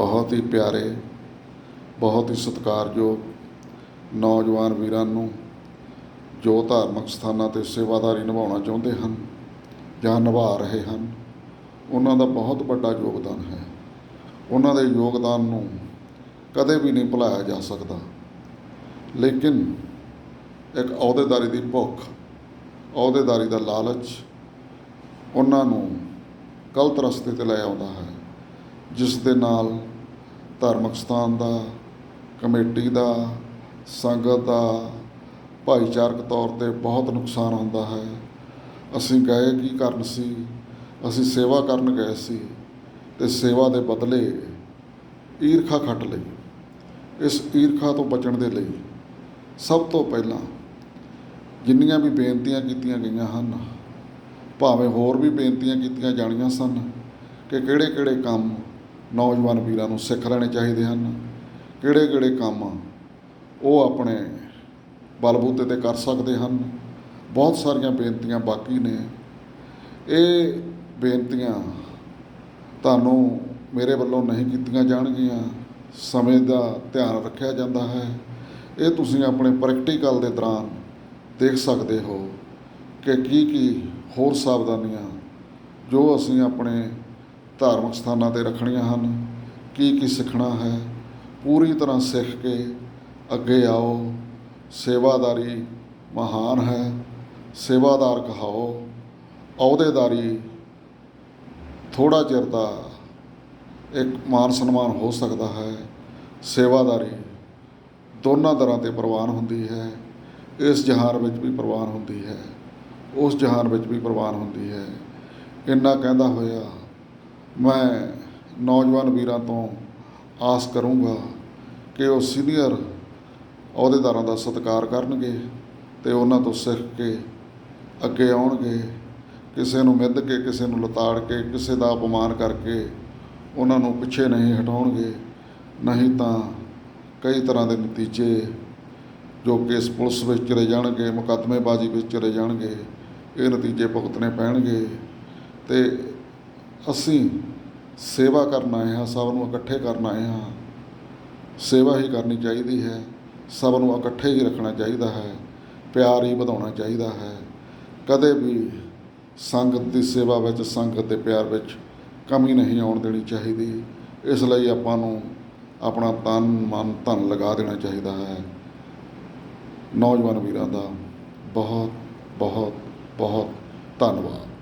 ਬਹੁਤ ਹੀ ਪਿਆਰੇ, ਬਹੁਤ ਹੀ ਸਤਿਕਾਰਯੋਗ ਨੌਜਵਾਨ ਵੀਰਾਂ ਨੂੰ ਜੋ ਧਾਰਮਿਕ ਸਥਾਨਾਂ ਤੇ ਸੇਵਾਦਾਰੀ ਨਿਭਾਉਣਾ ਚਾਹੁੰਦੇ ਹਨ ਜਾਂ ਨਿਭਾ ਰਹੇ ਹਨ, ਉਹਨਾਂ ਦਾ ਬਹੁਤ ਵੱਡਾ ਯੋਗਦਾਨ ਹੈ। ਉਹਨਾਂ ਦੇ ਯੋਗਦਾਨ ਨੂੰ ਕਦੇ ਵੀ ਨਹੀਂ ਭੁਲਾਇਆ ਜਾ ਸਕਦਾ। ਲੇਕਿਨ ਇੱਕ ਅਹੁਦੇਦਾਰੀ ਦੀ ਭੁੱਖ, ਅਹੁਦੇਦਾਰੀ ਦਾ ਲਾਲਚ ਉਹਨਾਂ ਨੂੰ ਗਲਤ ਰਸਤੇ ਤੇ ਲੈ ਆਉਂਦਾ ਹੈ, ਜਿਸ ਦੇ ਨਾਲ ਧਾਰਮਿਕ ਸਥਾਨ ਦਾ, ਕਮੇਟੀ ਦਾ, ਸੰਗਤ ਦਾ, ਭਾਈਚਾਰਕ ਤੌਰ ਤੇ ਬਹੁਤ ਨੁਕਸਾਨ ਹੁੰਦਾ ਹੈ। ਅਸੀਂ ਗਏ ਕੀ ਕਰਨ ਸੀ? ਅਸੀਂ ਸੇਵਾ ਕਰਨ ਗਏ ਸੀ ਤੇ ਸੇਵਾ ਦੇ ਬਦਲੇ ਈਰਖਾ ਖੱਟ ਲਈ। ਇਸ ਈਰਖਾ ਤੋਂ ਬਚਣ ਦੇ ਲਈ ਸਭ ਤੋਂ ਪਹਿਲਾਂ ਜਿੰਨੀਆਂ ਵੀ ਬੇਨਤੀਆਂ ਕੀਤੀਆਂ ਗਈਆਂ ਹਨ, ਭਾਵੇਂ ਹੋਰ ਵੀ ਬੇਨਤੀਆਂ ਕੀਤੀਆਂ ਜਾਣੀਆਂ ਸਨ ਕਿ ਕਿਹੜੇ ਕਿਹੜੇ ਕੰਮ ਨੌਜਵਾਨ ਵੀਰਾਂ ਨੂੰ ਸਿੱਖ ਲੈਣੇ ਚਾਹੀਦੇ ਹਨ। ਕਿਹੜੇ ਕਿਹੜੇ ਕੰਮ ਉਹ ਆਪਣੇ ਬਲਬੂਤੇ ਤੇ ਕਰ ਸਕਦੇ ਹਨ। ਬਹੁਤ ਸਾਰੀਆਂ ਬੇਨਤੀਆਂ ਬਾਕੀ ਨੇ। ਇਹ ਬੇਨਤੀਆਂ ਤੁਹਾਨੂੰ ਮੇਰੇ ਵੱਲੋਂ ਨਹੀਂ ਕੀਤੀਆਂ ਜਾਣਗੀਆਂ। ਸਮੇਂ ਦਾ ਧਿਆਨ ਰੱਖਿਆ ਜਾਂਦਾ ਹੈ। ਇਹ ਤੁਸੀਂ ਆਪਣੇ ਪ੍ਰੈਕਟੀਕਲ ਦੇ ਦੌਰਾਨ ਦੇਖ ਸਕਦੇ ਹੋ ਕਿ ਕੀ ਕੀ ਹੋਰ ਸਾਵਧਾਨੀਆਂ ਜੋ ਅਸੀਂ ਆਪਣੇ ਧਾਰਮਿਕ ਸਥਾਨਾਂ ਤੇ ਰੱਖਣੀਆਂ ਹਨ। ਕੀ ਕੀ ਸਿੱਖਣਾ ਹੈ? ਪੂਰੀ ਤਰ੍ਹਾਂ ਸਿੱਖ ਕੇ ਅੱਗੇ ਆਓ। ਸੇਵਾਦਾਰੀ ਮਹਾਨ ਹੈ। ਸੇਵਾਦਾਰ ਕਹਾਓ। ਅਹੁਦੇਦਾਰੀ ਥੋੜਾ ਚਿਰ ਦਾ ਇੱਕ ਮਾਨ ਸਨਮਾਨ ਹੋ ਸਕਦਾ ਹੈ। ਸੇਵਾਦਾਰੀ ਦੋਨਾਂ ਤਰ੍ਹਾਂ ਤੇ ਪ੍ਰਵਾਨ ਹੁੰਦੀ ਹੈ। ਇਸ ਜਹਾਨ ਵਿੱਚ ਵੀ ਪ੍ਰਵਾਨ ਹੁੰਦੀ ਹੈ। ਉਸ ਜਹਾਨ ਵਿੱਚ ਵੀ ਪ੍ਰਵਾਨ ਹੁੰਦੀ ਹੈ। ਇੰਨਾ ਕਹਿੰਦਾ ਹੋਇਆ ਮੈਂ ਨੌਜਵਾਨ ਵੀਰਾਂ ਤੋਂ ਆਸ ਕਰੂੰਗਾ ਕਿ ਉਹ ਸੀਨੀਅਰ ਅਹੁਦੇਦਾਰਾਂ ਦਾ ਸਤਿਕਾਰ ਕਰਨਗੇ ਅਤੇ ਉਹਨਾਂ ਤੋਂ ਸਿੱਖ ਕੇ ਅੱਗੇ ਆਉਣਗੇ। ਕਿਸੇ ਨੂੰ ਮਿੱਧ ਕੇ, ਕਿਸੇ ਨੂੰ ਲਤਾੜ ਕੇ, ਕਿਸੇ ਦਾ ਅਪਮਾਨ ਕਰਕੇ ਉਹਨਾਂ ਨੂੰ ਪਿੱਛੇ ਨਹੀਂ ਹਟਾਉਣਗੇ। ਨਹੀਂ ਤਾਂ ਕਈ ਤਰ੍ਹਾਂ ਦੇ ਨਤੀਜੇ ਜੋ ਕੇਸ ਪੁਲਿਸ ਵਿੱਚ ਚਲੇ ਜਾਣਗੇ, ਮੁਕੱਦਮੇਬਾਜ਼ੀ ਵਿੱਚ ਚਲੇ ਜਾਣਗੇ, ਇਹ ਨਤੀਜੇ ਭੁਗਤਣੇ ਪੈਣਗੇ ਤੇ ਅਸੀਂ ਸੇਵਾ ਕਰਨ ਆਏ ਹਾਂ, ਸਭ ਨੂੰ ਇਕੱਠੇ ਕਰਨ ਆਏ ਹਾਂ। ਸੇਵਾ ਹੀ ਕਰਨੀ ਚਾਹੀਦੀ ਹੈ, ਸਭ ਨੂੰ ਇਕੱਠੇ ਹੀ ਰੱਖਣਾ ਚਾਹੀਦਾ ਹੈ, ਪਿਆਰ ਹੀ ਵਧਾਉਣਾ ਚਾਹੀਦਾ ਹੈ। ਕਦੇ ਵੀ ਸੰਗਤ ਦੀ ਸੇਵਾ ਵਿੱਚ, ਸੰਗਤ ਦੇ ਪਿਆਰ ਵਿੱਚ ਕਮੀ ਨਹੀਂ ਆਉਣ ਦੇਣੀ ਚਾਹੀਦੀ। ਇਸ ਲਈ ਆਪਾਂ ਨੂੰ ਆਪਣਾ ਤਨ, ਮਨ, ਧਨ ਲਗਾ ਦੇਣਾ ਚਾਹੀਦਾ ਹੈ। ਨੌਜਵਾਨ ਵੀਰਾਂ ਦਾ ਬਹੁਤ ਬਹੁਤ ਬਹੁਤ ਧੰਨਵਾਦ।